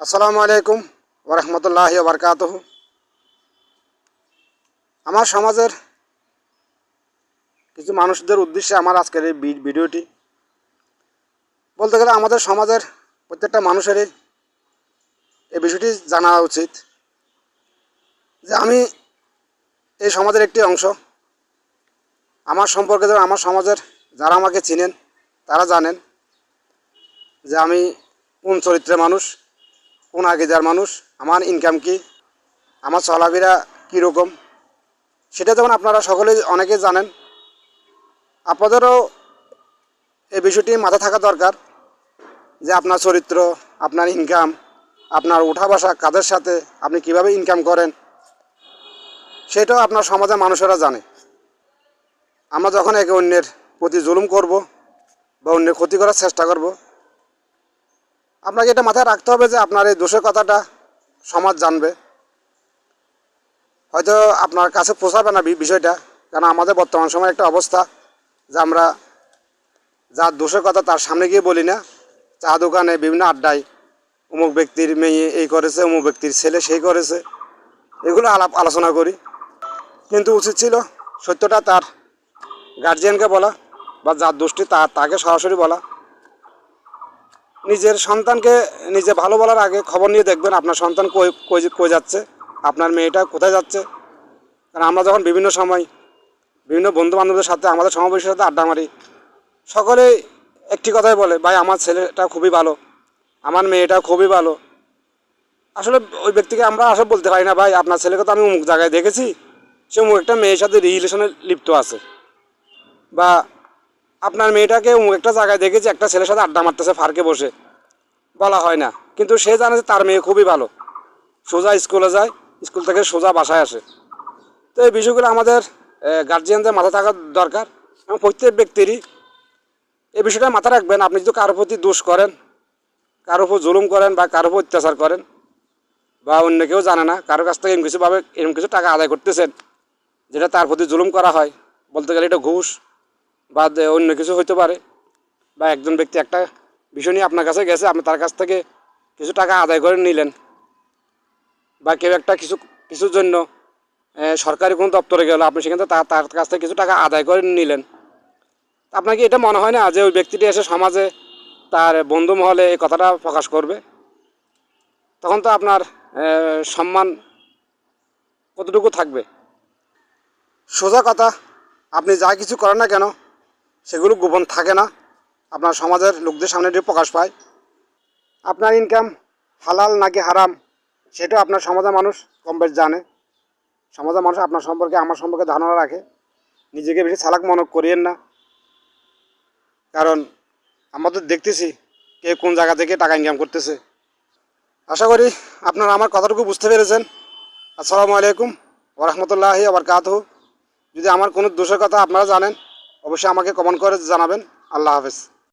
আসসালামু আলাইকুম ওরহমতুল্লাহ বারকাত আমার সমাজের কিছু মানুষদের উদ্দেশ্যে আমার আজকের এই ভিডিওটি। বলতে গেলে আমাদের সমাজের প্রত্যেকটা মানুষেরই এই বিষয়টি জানা উচিত যে আমি এই সমাজের একটি অংশ। আমার সম্পর্কে আমার সমাজের যারা আমাকে চিনেন, তারা জানেন যে আমি কোন চরিত্রের মানুষ কোন আগেদার মানুষ, আমার ইনকাম কি, আমার চলাফেরা কীরকম? সেটা যেমন আপনারা সকলেই অনেকে জানেন। আপনাদেরও এই বিষয়টি মাথা থাকা দরকার যে আপনার চরিত্র, আপনার ইনকাম আপনার উঠা বসা কাদের সাথে আপনি কীভাবে ইনকাম করেন, সেটাও আপনার সমাজের মানুষেরা জানে। আমরা যখন একে অন্যের প্রতি জুলুম করব বা অন্যের ক্ষতি করার চেষ্টা করব আপনাকে এটা মাথায় রাখতে হবে যে আপনার এই দোষের কথাটা সমাজ জানবে। হয়তো আপনার কাছে পোষাবে না বিষয়টা কারণ আমাদের বর্তমান সময় একটা অবস্থা যে আমরা যার দোষের কথা তার সামনে গিয়ে বলি না, চা দোকানে বিভিন্ন আড্ডায় অমুক ব্যক্তির মেয়ে এই করেছে, অমুক ব্যক্তির ছেলে সেই করেছে, এগুলো আলাপ আলোচনা করি। কিন্তু উচিত ছিল সত্যটা তার গার্জিয়ানকে বলা বা যার দোষটি তা তাকে সরাসরি বলা। নিজের সন্তানকে নিজে ভালো বলার আগে খবর নিয়ে দেখবেন আপনার সন্তান কই কই যাচ্ছে, আপনার মেয়েটা কোথায় যাচ্ছে। কারণ আমরা যখন বিভিন্ন সময় বিভিন্ন বন্ধু বান্ধবদের সাথে, আমাদের সমাবেশের সাথে আড্ডা মারি, সকলেই একটি কথাই বলে, ভাই, আমার ছেলেটা খুবই ভালো, আমার মেয়েটা খুবই ভালো। আসলে ওই ব্যক্তিকে আমরা আসলে বলতে পারি না, ভাই, আপনার ছেলেকে তো আমি অমুক জায়গায় দেখেছি, সে অমুক একটা মেয়ের সাথে রিলেশনে লিপ্ত আছে। বা আপনার মেয়েটাকে একটা জায়গায় দেখেছি, একটা ছেলের সাথে আড্ডা মারতেছে, ফার্কে বসে। বলা হয় না। কিন্তু সে জানে যে তার মেয়ে খুবই ভালো। সোজা স্কুলে যায়, স্কুল থেকে সোজা বাসায় আসে। তো এই বিষয়গুলো আমাদের গার্জিয়ানদের মাথা থাকা দরকার এবং প্রত্যেক ব্যক্তিরই। এই বিষয়টা মাথা রাখবেন, আপনি যদি কারোর প্রতি দোষ করেন, কারোর উপর জুলুম করেন বা কারোর উপর অত্যাচার করেন, বা অন্য কেউ জানে না, কারোর কাছ থেকে এরকম কিছুভাবে, এরকম কিছু টাকা আদায় করতেছেন, যেটা তার প্রতি জুলুম করা হয়, বলতে গেলে এটা ঘুষ। বা অন্য কিছু হইতে পারে। বা একজন ব্যক্তি একটা বিষয় নিয়ে আপনার কাছে গেছে, আপনি তার কাছ থেকে কিছু টাকা আদায় করে নিলেন। বা কেউ একটা কিছু, কিছুর জন্য সরকারি কোনো দপ্তরে গেল, আপনি সেখান থেকে তার কাছ থেকে কিছু টাকা আদায় করে নিলেন। তা আপনার এটা মনে হয় না যে ওই ব্যক্তিটি এসে সমাজে তার বন্ধু মহলে এই কথাটা প্রকাশ করবে? তখন তো আপনার সম্মান কতটুকু থাকবে? সোজা কথা, আপনি যা কিছু করেন না কেন সেগুলো গোপন থাকে না। আপনার সমাজের লোকদের সামনে এটি প্রকাশ পায়, আপনার ইনকাম হালাল নাকি হারাম সেটা আপনার সমাজের মানুষ কম বেশ জানে। সমাজের মানুষ আপনার সম্পর্কে, আমার সম্পর্কে ধারণা রাখে। নিজেকে বেশি চালাক মনে করিয়েন না। কারণ আমরা তো দেখতেছি কে কোন জায়গা থেকে টাকা ইনকাম করতেছে। আশা করি আপনারা আমার কথাটুকু বুঝতে পেরেছেন। আসসালামু আলাইকুম ওরহমতুল্লাহ আবার কাত যদি আমার কোনো দোষের কথা আপনারা জানেন অবশ্যই আমাকে কমেন্ট করে জানাবেন। আল্লাহ হাফেজ।